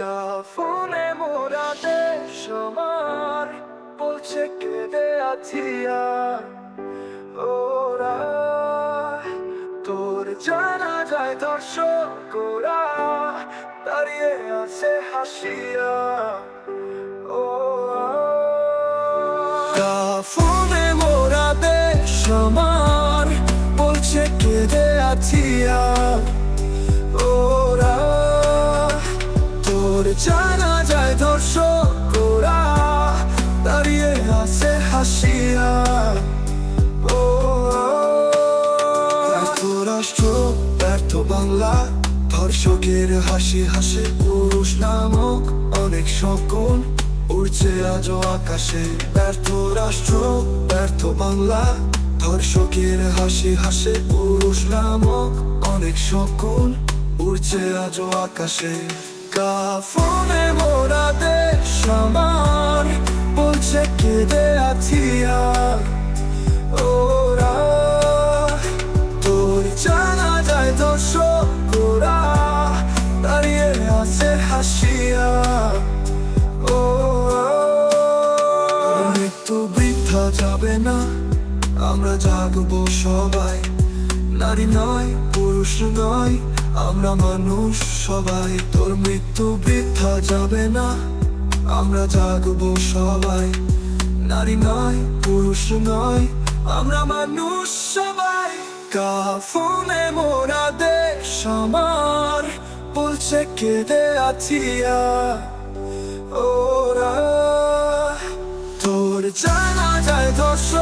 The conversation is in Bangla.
কাফনে মোরা দেশ আমার, বলছে কেঁদে আছি আর। ওরা তোর জানা যায় দর্শকরা দাঁড়িয়ে আছে হাসিয়া। ও কাফনে মোরা দেশ আমার, বলছে কেঁদে আছি আর। ওরা তোর জানা যায় দর্শকরা, দাঁড়িয়ে আছে হাসিয়া। ও রাষ্ট্র, ব্যর্থ বাংলা, ধর্ষকের হাসি হাসে, পুরুষ নামক অনেক শকুন উড়ছে আজও আকাশে। ব্যর্থ রাষ্ট্র, ব্যর্থ বাংলা, ধর্ষকের হাসি হাসে, পুরুষ নামক অনেক শকুন উড়ছে আজও আকাশে। কাফনে মোরা দেশ আমার বলছে কেঁদে আছি ওরা তোর জানা যায় দর্শকরা, দাঁড়িয়ে আছে হাসিয়া ও মৃত্যু বৃদ্ধা যাবে না, আমরা জাগবো সবাই। নারী নয় পুরুষ নয়, আমরা মানুষ সবাই। তোর মৃত্যু বৃদ্ধা যাবে না, আমরা জাগবো সবাই। নারী নয়, পুরুষ নয়, আমরা মানুষ সবাই। কাফনে মোরা দেশ আমার বলছে কেঁদে আছি ওরা তোর জানা যায় দর্শকরা